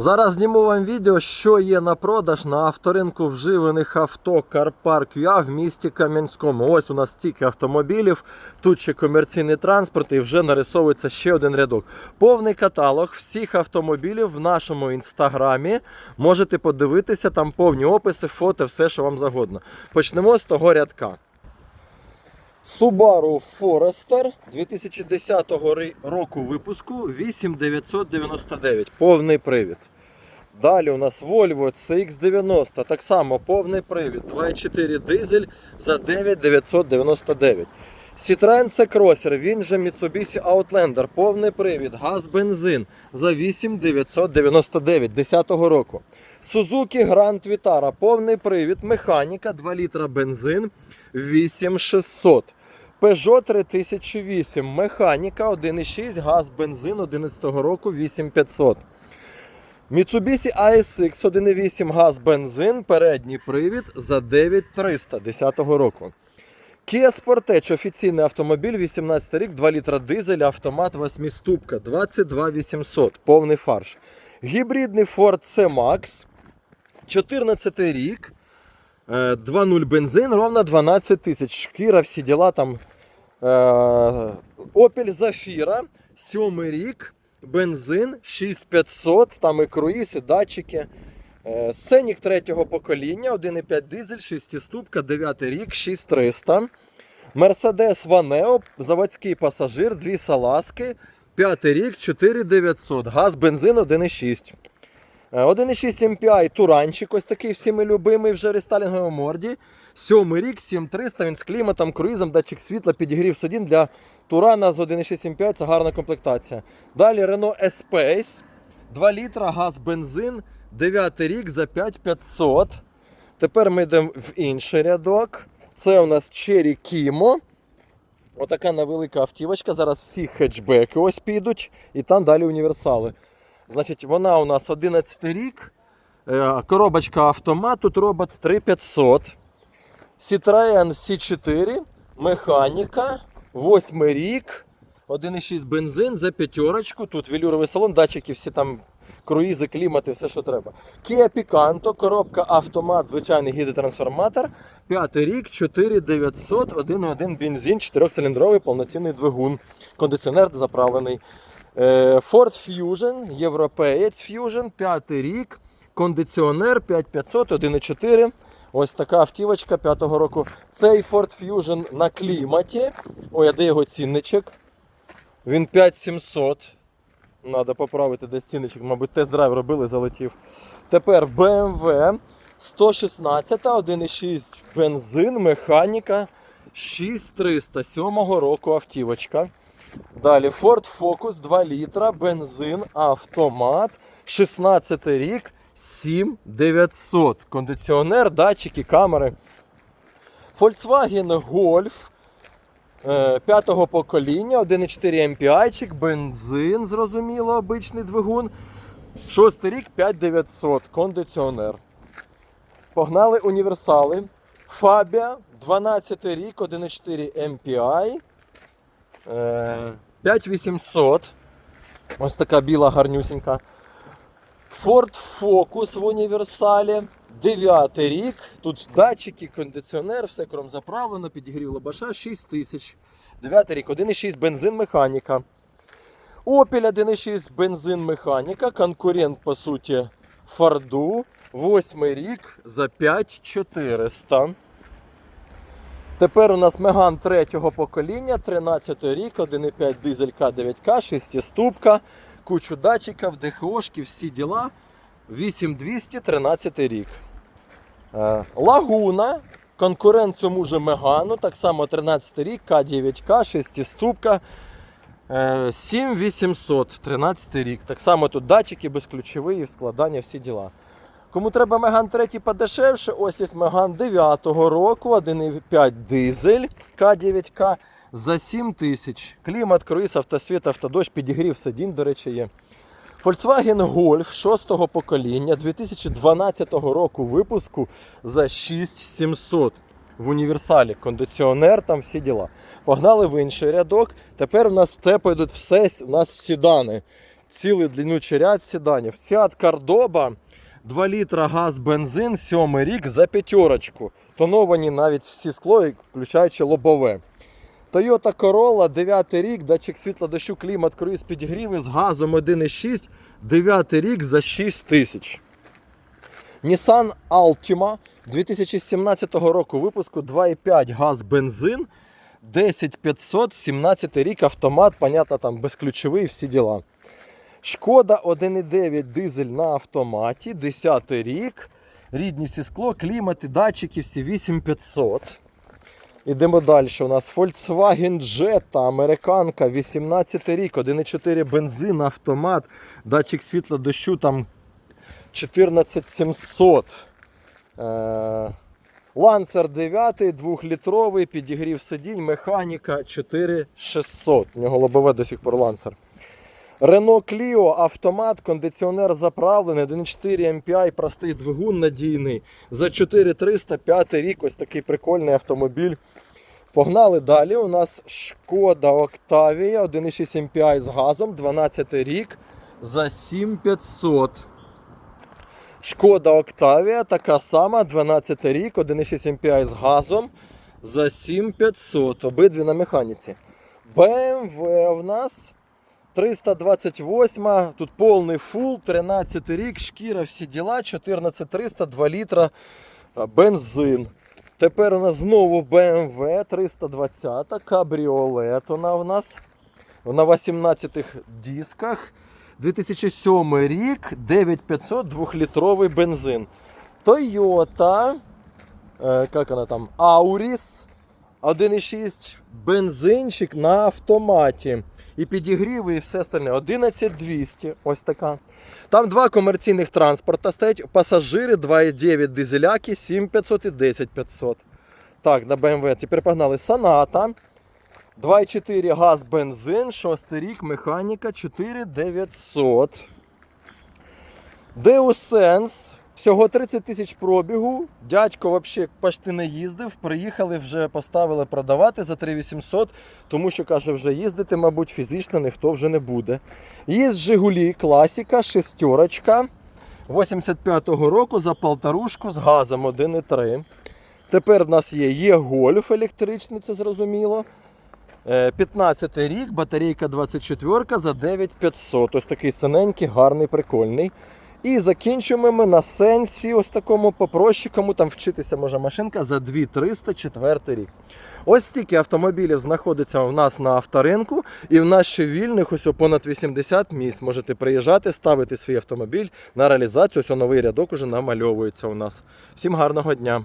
Зараз зніму вам відео, що є на продаж на авторинку вживаних авто Карпар QA в місті Кам'янському. Ось у нас стільки автомобілів, тут ще комерційний транспорт і вже нарисовується ще один рядок. Повний каталог всіх автомобілів в нашому інстаграмі. Можете подивитися, там повні описи, фото, все, що вам загодно. Почнемо з того рядка. Subaru Forester 2010 року випуску 8999. Повний привід. Далі у нас Volvo CX90, так само повний привід. 2.4 дизель за 9999. Citroen C-Crosser, він же Mitsubishi Outlander, повний привід, газ, бензин за 8999 10 року. Suzuki Grand Vitara, повний привід, механіка, 2 літра бензин 8600. Peugeot 3008, механіка 1,6, газ, бензин 11 року 8500. Mitsubishi ASX 1.8 газ бензин, передній привід за 9300 10 року. Kia Sportage офіційний автомобіль, 18 рік, 2 літра дизель, автомат 8 ступка, 22800, повний фарш. Гібридний Ford C-Max, 14 рік, е, 2.0 бензин, ровно 12 тисяч. Шкіра, всі діла там. е, Opel Zafira, 7 рік, бензин 6500, там і круїз, і датчики. Е, Сенік третього покоління, 1,5 дизель, 6-ступка, 9 рік, 6300. Мерседес Ванео, заводський пасажир, дві салазки, 5 рік, 4900. Газ, бензин 1,6. Е, 1,6 MPI Туранчик, ось такий всіми любимий вже рестайлінговому морді. Сьомий рік, 7300, він з кліматом, круїзом, датчик світла, підігрів сидінь для Турана з 1,6 MPI, це гарна комплектація. Далі Renault Espace, 2 літра, газ, бензин, 9 рік за 5500. Тепер ми йдемо в інший рядок. Це у нас Cherry Kimo. Отака невелика автівочка. Зараз всі хетчбеки ось підуть, і там далі універсали. Значить, вона у нас 11 рік. Е, Коробочка автомат, тут робот 3500. Citroen C4, механіка, 8 рік, 1,6 бензин за п'ятерочку. Тут велюровий салон, датчики, всі там круїзи, клімати, все, що треба. Kia Picanto, коробка автомат, звичайний гідротрансформатор. 5 рік, 4900, 1,1 бензин, 4-циліндровий повноцінний двигун. Кондиціонер заправлений. Е, Ford Fusion, європеєць Fusion, 5 рік, кондиціонер 5500, 1,4. Ось така автівочка 5-го року. Цей Ford Fusion на кліматі. Ой, а де його цінничок? Він 5700. Надо поправити десь цінничок, мабуть, тест-драйв робили, залетів. Тепер BMW 116, 1,6 бензин, механіка 6307 року автівочка. Далі Ford Focus 2 літра, бензин, автомат, 16 рік, 7900. Кондиціонер, датчики, камери. Volkswagen Golf п'ятого покоління, 1,4 MPI, бензин, зрозуміло, обичний двигун. Шостий рік 5900, кондиціонер. Погнали універсали. Фабія, 12 рік, 1,4 MPI. Е, 5800. Ось така біла гарнюсінька. Ford Focus в універсалі. 9 рік. Тут датчики, кондиціонер, все кром заправлено, підігрів лобаша 6 тисяч. 9 рік, 1,6 бензин механіка. Opel 1,6 бензин механіка. Конкурент, по суті, Форду. 8 рік за 5400. Тепер у нас Меган третього покоління, 13 рік, 1,5 дизель К9К, 6 ступка, кучу датчиків, ДХОшки, всі діла. 8200, 13 рік. Е, Лагуна, конкурент цьому же Мегану, так само 13 рік, К9К, 6 ступка. 7800, 13 рік. Так само тут датчики безключові, складання, всі діла. Кому треба Меган 3 подешевше, ось є Меган 9 року, 1,5 дизель К9К за 7 тисяч. Клімат, круїз, автосвіт, автодощ, підігрів сидінь, до речі, є. Volkswagen Golf 6 покоління 2012 року випуску за 6700 в універсалі. Кондиціонер, там всі діла. Погнали в інший рядок. Тепер у нас те пойдуть все, у нас седани. цілий длиннючий ряд седанів. Seat Cordoba, 2 літра газ, бензин, 7 рік за п'ятерочку. Тоновані навіть всі скло, включаючи лобове. Toyota Corolla, 9 рік, датчик світла дощу, клімат, круїз, підігріви з газом 1,6, 9 рік за 6 тисяч. Nissan Altima 2017 року випуску 2,5 газ бензин, 10500, 17 рік автомат, понятно, там безключовий, всі діла. Шкода 1,9 дизель на автоматі, 10 рік. Рідність і скло, клімат і датчики всі 8500. Ідемо далі. У нас Volkswagen Jetta, американка, 18 рік, 1,4 бензин, автомат, датчик світла дощу там 14700. Е, Лансер 9, 2-літровий, підігрів сидінь, механіка 4600. У нього лобове до сих пор лансер. Renault Clio, автомат, кондиціонер заправлений, 1.4 MPI, простий двигун надійний. За 4300, 5 рік, ось такий прикольний автомобіль. Погнали далі. У нас Шкода Octavia, 1.6 MPI з газом, 12 рік за 7500. Шкода Octavia, така сама, 12 рік, 1.6 MPI з газом за 7500. Обидві на механіці. BMW в нас 328, тут повний фул, 13 рік, шкіра, всі діла, 14300, 2 літра бензин. Тепер у нас знову BMW 320, кабріолет вона в нас. На 18 дисках. 2007 рік, 9500, 2-літровий бензин. Toyota, е, як вона там, Auris, 1,6 бензинчик на автоматі. І підігріви, і все остальне. 11200, ось така. Там два комерційних транспорта стоять, пасажири 2,9 дизеляки, 7500 і 10500. Так, на BMW. Тепер погнали. Саната. 2,4 газ бензин, 6 рік, механіка 4900. Deusens. Всього 30 тисяч пробігу. Дядько взагалі почти не їздив. Приїхали, вже поставили продавати за 3800, тому що каже, вже їздити, мабуть, фізично ніхто вже не буде. Є Жигулі, класіка, шестерочка 85-го року за полторушку з газом 1,3. Тепер в нас є є гольф електричний, це зрозуміло. Е, 15 рік, батарейка 24 за 9500. Ось такий синенький, гарний, прикольний. І закінчуємо ми на сенсі, ось такому попрощикому, там вчитися може машинка за 2304 рік. Ось стільки автомобілів знаходиться у нас на авторинку, і в нас ще вільних ось понад 80 місць. Можете приїжджати, ставити свій автомобіль на реалізацію. Ось новий рядок уже намальовується у нас. Всім гарного дня!